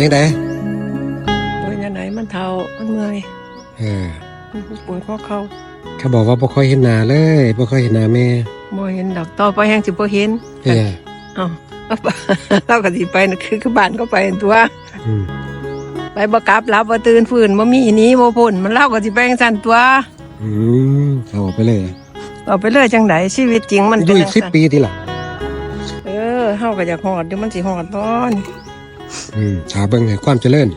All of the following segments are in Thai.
ยังไงป่วยยังไงมันเท่ามันเมื่อยเออปวดข้อเข่าเขาบอกว่าบ่ค่อยเห็นหน้าเลยบ่ค่อยเห็นหน้าแม่บ่เห็นดอกต่อไปแห้งสิบ่เห็นเออเอ้าเราก็สิไปน่ะคือคือบ้านก็ไปตัวอืมไปบ่กลับรับบ่ตื่นฟื้นบ่มีหนี้บ่พ้นมันเล่าก็สิไปจังซั่นตัวอืมเอาออกไปเลยเอาไปเลยจังไดชีวิตจริงมันอเป็ยู่นอีจักงสิบซั่นปีทีหลังเออเฮาก็อยากฮอดอยู่มันสิฮอดบ่นี่ อืมหาเบิ่งให้ความเจริญ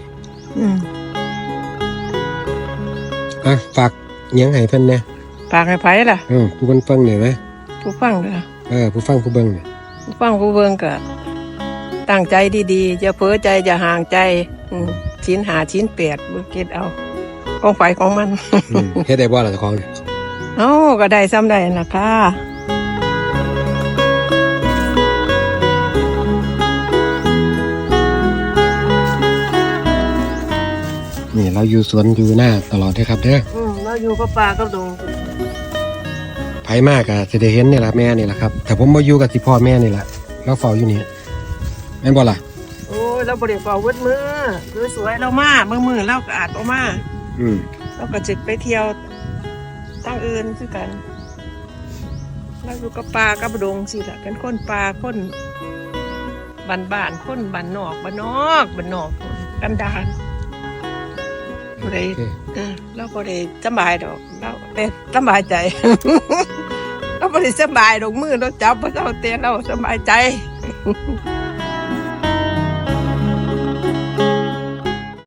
อืมอะฝากหยังให้เพิ่นแหน่ฝากให้ไผล่ะ เออผู้เพิ่นฟังหน่อยไหมผู้ฟังเด้อเออผู้ฟังผู้เบิ่งเนี่ยผู้ฟังผู้เบิ่งก็ตั้งใจดีๆอย่าเพ้อใจอย่าห่างใจอืมชิ้นหาชิ้นแปดบ่คิดเอา ของไฟของมัน อืมเฮ็ดได้บ่ล่ะเจ้าของเนี่ย เอ้าก็ได้ซ้ำได้ล่ะค่ะ นี่เราอยู่สวนอยู่หน้าตลอดเด้อครับเด้ออืมเราอยู่กับป่ากับดงไผมากอะสิได้เห็นนี่ล่ะแม่นี่ล่ะครับแต่ผมบ่อยู่กับสิพ่อแม่นี่ล่ะเราเฝ้าอยู่นี่แม่นบ่ล่ะโอ้ยเราบริเวณเวิดมือคือสวยเรามาเมื่อมือเราก็อาดออกมาอืมเราก็จิตไปเที่ยวตั้งอื่นคือกันเราอยู่กับป่ากับดงสิล่ะเป็นคนป่าคนบ้านบ้านๆคนบ้านนอกบ้านนอกบ้านนอกกันดาร บ่ได้โอเคเออเราบ่ได้สำบายดอกเราแต่สำบายใจ เราบ่ได้สำบายดอกมือเราจับบ่เราเตะเราสำบายใจ